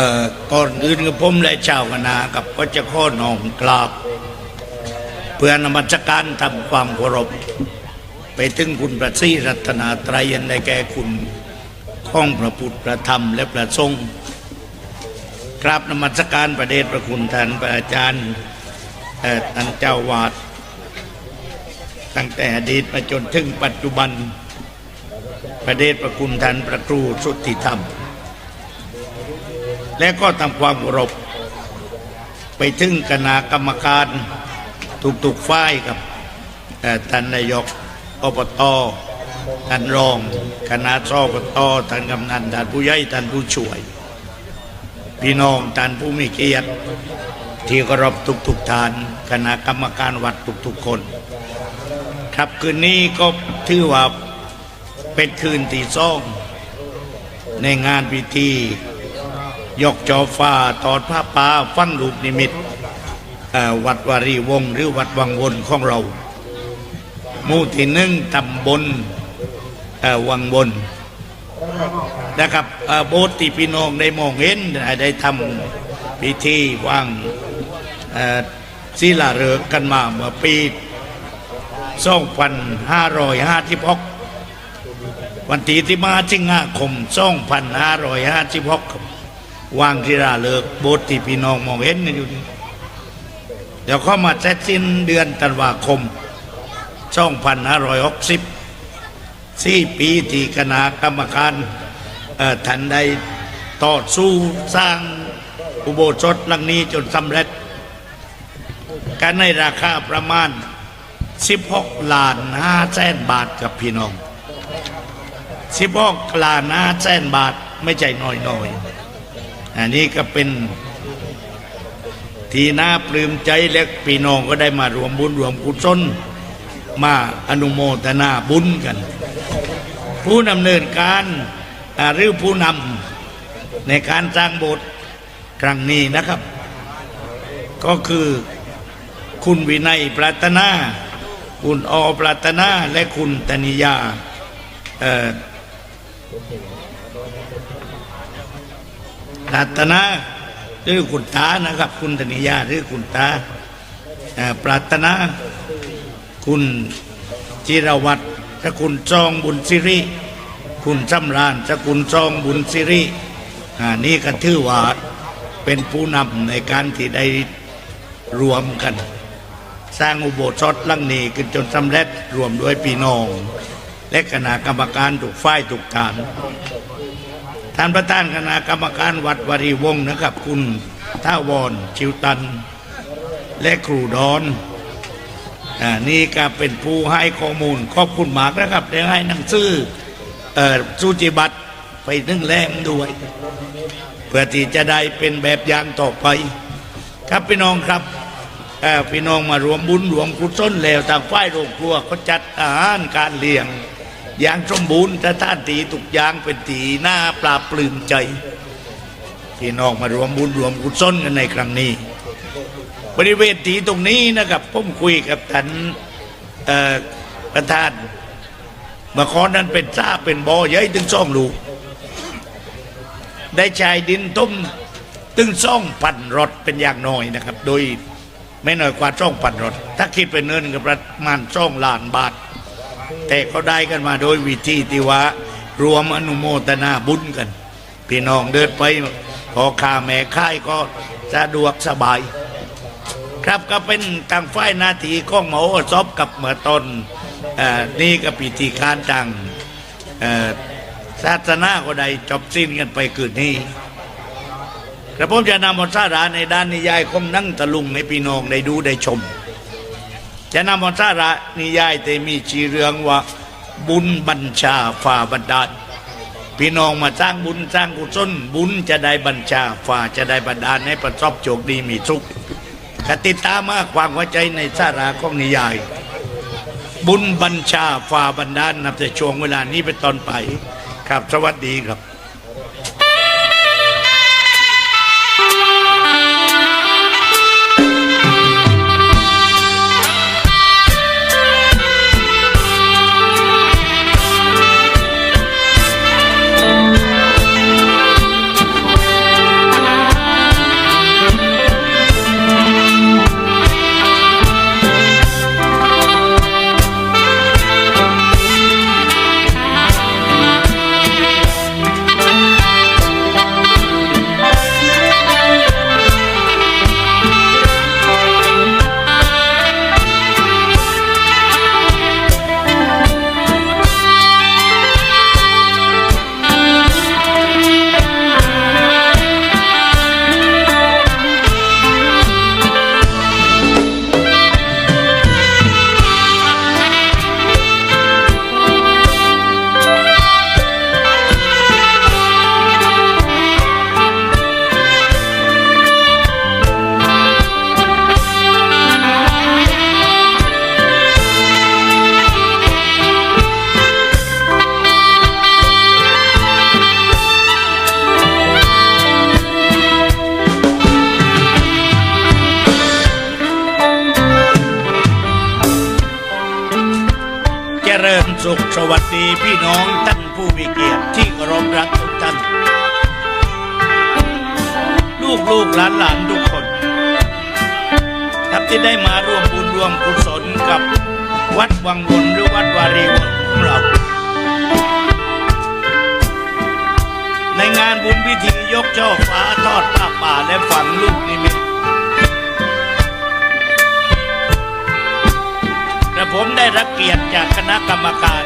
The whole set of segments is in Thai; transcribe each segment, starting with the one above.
อ่อก่อนอื่นกับผมและชาวคณะกับก็จะข้อน้อมกราบ เพื่อนมัสการทำความเคารพไปถึงคุณพระศรีรัตนาไตรัยในแก่คุณข้องพระพุทธพระธรรมและพระสงฆ์กราบนมัสการประเดชพระคุณท่านพระอาจารย์เอ่อท่านเจ้าวาดตั้งแต่อดีตมาจนถึงปัจจุบัน ประเดชพระคุณท่านพระครูสุทธิธรรม และก็ทำความเคารพไปถึงคณะกรรมการทุกๆฝ่ายกับท่านนายกอบตท่านรอง คณะสอบตท่านกำนันท่านผู้ใหญ่ท่านผู้ช่วย พี่น้องท่านผู้มีเกียรติที่เคารพทุกๆท่าน คณะกรรมการวัดทุกๆคน ครับคืนนี้ก็ถือว่าเป็นคืนที่สองในงานพิธี ยกจอฟ้าตอดผ้าป่าฟังลูกนิมิตวัดวารีวงหรือวัดวังวนของเราหมู่ที่หนึ่งตำบลวังวนนะครับโบสถ์ที่พี่น้องได้มองเห็นได้ทำพิธีวางศิลาฤกษ์กันมาเมื่อปี2556วันที่ที่มาสิงหาคม2556ครับ วางที่ราเลิกโบสถ์ที่พี่น้องมองเห็นกันอยู่นี่เดี๋ยวเข้ามาเสร็จสิ้นเดือนธันวาคม2560สี่ปีที่คณะกรรมการท่านได้ต่อสู้สร้างอุโบสถหลังนี้จนสำเร็จกันในราคาประมาณ 16ล้าน5แสนบาทกับพี่น้อง 16ล้าน5แสนบาทไม่ใช่น้อยๆ อันนี้ก็เป็นที่น่าปลื้มใจและพี่น้องก็ได้มารวมบุญรวมกุศลมาอนุโมทนาบุญกัน ผู้ดำเนินการอาหรือผู้นำในการสร้างโบสถ์ครั้งนี้นะครับ ก็คือคุณวินัยปรารถนา คุณอปรารถนาและคุณตนิยา รัตนาหรือคุณตานะครับ คุณธนิยาหรือคุณตาปรารถนาคุณจิรวัตรสกุลจองบุญสิริคุณจำรานสกุลจองบุญสิรินี่ก็ถือว่าเป็นผู้นำในการที่ได้รวมกัน สร้างอุโบสถลังนี้ขึ้นจนสำเร็จรวมด้วยพี่น้อง และคณะกรรมการทุกฝ่ายทุกฐาน ท่านประธานคณะกรรมการวัดวรีวงศ์นะครับ คุณท่าวอนชิวตัน และครูดอนอ่านี่ก็เป็นผู้ให้ข้อมูลขอบคุณมากนะครับได้ให้หนังสือเอ่อสูจิบัตรไปนึ่งแรงด้วย เพื่อที่จะได้เป็นแบบอย่างต่อไป ครับพี่น้องครับพี่น้องมารวมบุญรวมกุศลแล้วทางฝ่ายโรงครัวเขาจัดอาหารการเลี้ยง อย่างสมบูรณ์สถานที่ทุกอย่างเป็นตีหน้าปราบปลื้มใจพี่นองมารวมบุญรวมกุศลกันในครั้งนี้ บริเวณที่ตรงนี้นะครับผมคุยกับท่านประธานเมื่อก่อนนั้นเป็นซาเป็นบ่อใหญ่ถึงซ่องลูกได้ชายดินต้มตึงซ่องพันรถเป็นอย่างน้อยนะครับ โดยไม่น้อยกว่าซ่องพันรถ ถ้าคิดเป็นเงินก็ประมาณซ่องล้านบาท แต่เขาได้กันมาโดยวิธีที่ว่ารวมอนุโมทนาบุญกัน พี่น้องเดินไปพอข้าแม่ค่ายก็สะดวกสบาย ครับก็เป็นทางฝ่ายนาทีของหมอซอบกับเมื่อตอนอนี่ก็พิธีการต่างศาสนาก็ได้จบสิ้นกันไปคืนนี้กระผมจะนำบทสาระในด้านนิยายของนั่งตะลุงให้พี่น้องได้ดูได้ชม จะนำบทสาระนิยายแต่มีชื่อเรื่องว่าบุญบัญชาฝ่าบันดาลพี่น้องมาสร้างบุญสร้างกุศลบุญจะได้บัญชาฝ่าจะได้บันดาลให้ประสบโชคดีมีสุขกติตามมากความเข้าใจในสาระของนิยาย บุญบัญชาฝ่าบันดาลนับแต่ช่วงเวลานี้เป็นตอนไป ครับสวัสดีครับ สุขสวัสดีพี่น้องท่านผู้มีเกียรติที่เคารพรักทุกท่าน ลูกลูกหลานหลานทุกคนครับที่ได้มาร่วมบุญร่วมกุศลกับวัดวังวนหรือวัดวารีวงของเรา ในงานบุญพิธียกช่อฟ้าทอดผ้าป่าและฝังลูกนิมิต ผมได้รับเกียรติจากคณะกรรมการ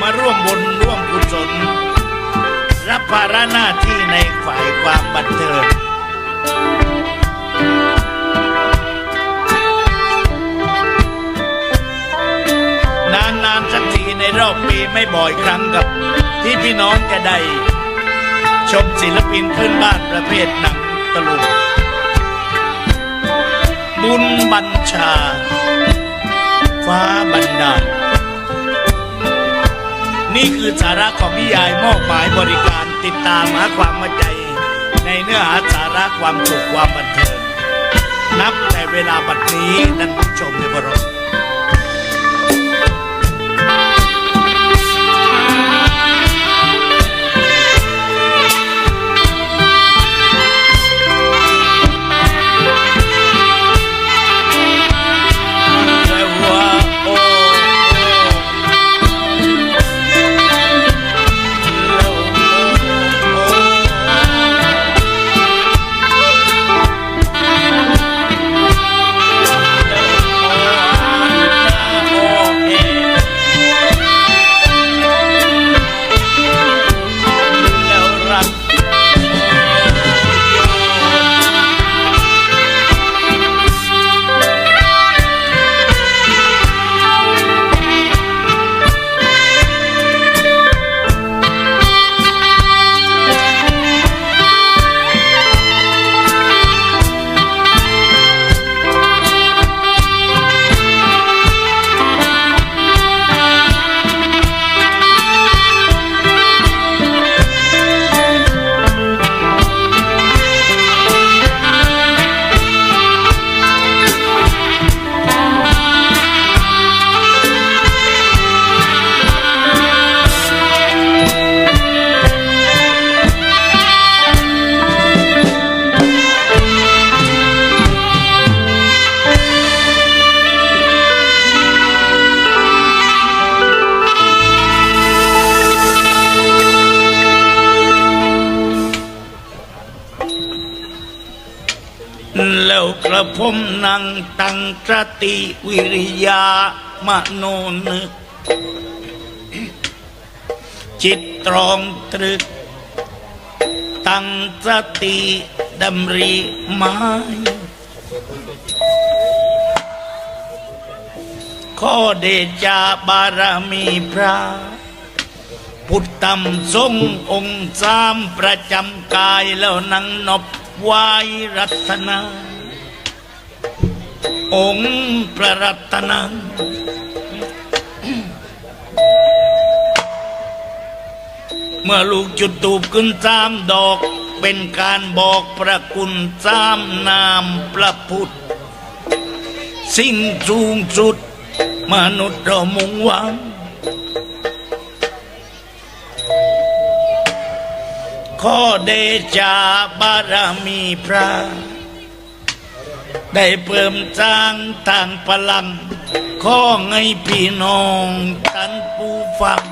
มาร่วมบุญร่วมกุศล รับภาระหน้าที่ในฝ่ายความบันเทิงนานๆสักทีในรอบปีไม่บ่อยครั้งกับ ที่พี่น้องจะได้ ชมศิลปินพื้นบ้านประเภทหนังตลุกบุญบัญชา ฟ้าบันดาล นี่คือสาระของนิยายมอบหมายบริการติดตามหาความมั่นใจ ในเนื้อหาสาระความสุขความบันเทิงนับแต่เวลาบัดนี้ท่านผู้ชมในบรม แล้วกระผมนั่งตั้งสติวิริยามโนนึก จิตตรองตรึก ตั้งสติดำริหมายข้อเดชาบารมีพระ พุทธธรรมทรงองค์สามประจำกายแล้วนังนบ วายรัตนา องค์พระรัตนาเมื่อลูกจุดตูบขึ้นสามดอก เป็นการบอกพระคุณสามนามพระพุทธ สิ่งสูงสุด มนุษย์เรามุ่งหวัง ขอเดชาบารมีพระ ได้เพิ่มสร้างทางพลัง ขอให้พี่น้องท่านผู้ฟัง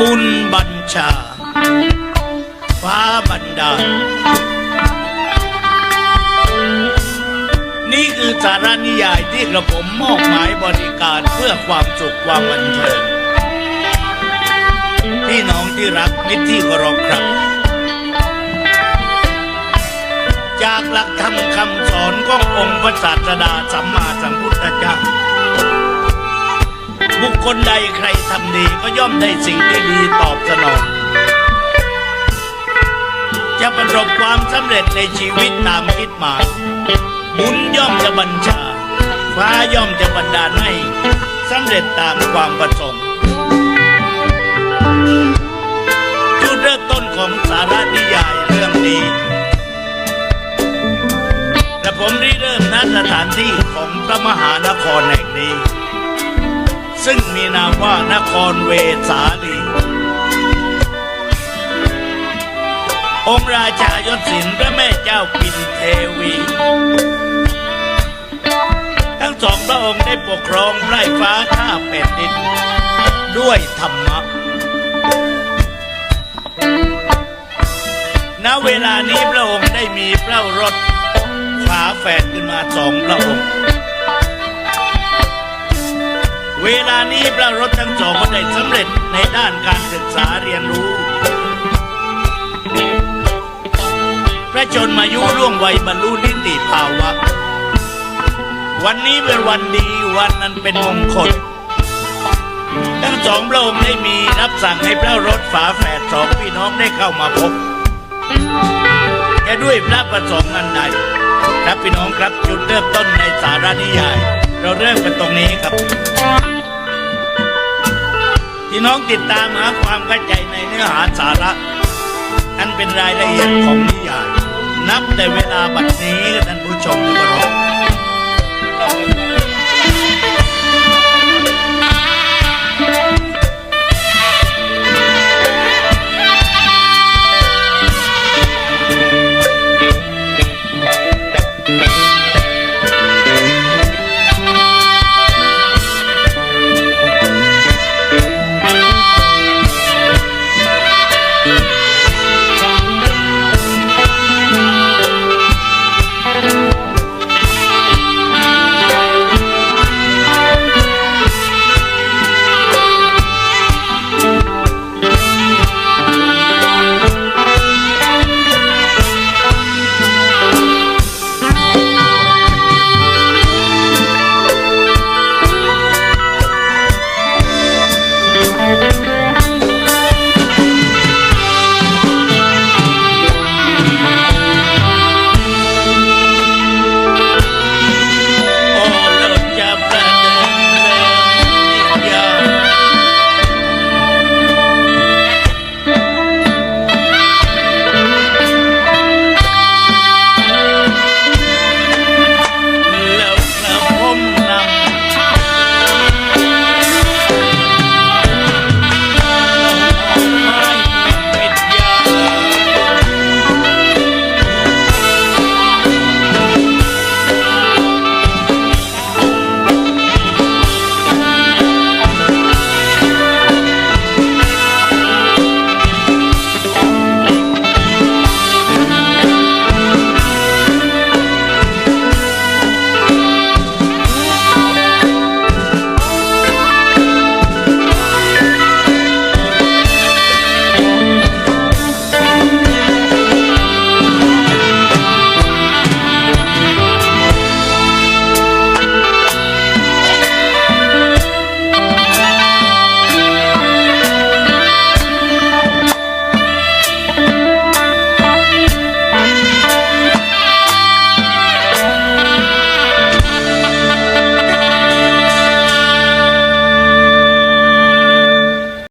บุญบัญชา ฟ้าบันดาล นี่คือสารนิยายที่กระผมมอบหมายบริการเพื่อความสุขความบันเทิงพี่น้องที่รักมิตรที่เคารพครับ จากหลักธรรมคำสอนขององค์พระศาสดาสัมมาสัมพุทธเจ้า บุคคลใดใครทำดีก็ย่อมได้สิ่งที่ดีตอบสนอง จะประสบความสำเร็จในชีวิตตามคิดหมายบุญย่อมจะบัญชา ฟ้าย่อมจะบันดาลให้สำเร็จตามความประสงค์จุดเริ่มต้นของสาระนิยายเรื่องนี้และผมริเริ่มณสถานที่ของพระมหานครแห่งนี้ ซึ่งมีนามว่านครเวสาลี องค์ราชายศสินพระแม่เจ้าปินเทวี ทั้งสองพระองค์ได้ปกครองไพร่ฟ้าข้าแผ่นดิน ด้วยธรรมะณเวลานี้พระองค์ได้มีพระรถฝาแฝดขึ้นมาสองพระองค์ เวลานี้พระรถทั้งสองก็ได้สำเร็จในด้านการศึกษาเรียนรู้ พระชนมายุล่วงวัยบรรลุนิติภาวะ วันนี้เป็นวันดีวันนั้นเป็นมงคลทั้งสองพระองค์ได้มีรับสั่งให้พระรถฝาแฝดสองพี่น้องได้เข้ามาพบแกด้วยพระประสงค์อันใดครับพี่น้องครับจุดเริ่มต้นในสารานิยาย เราเริ่มกันตรงนี้ครับ ที่น้องติดตามหาความเข้าใจในเนื้อหาสาระ อันเป็นรายละเอียดของนิยาย นับแต่เวลาบัดนี้ท่านผู้ชมที่เคารพ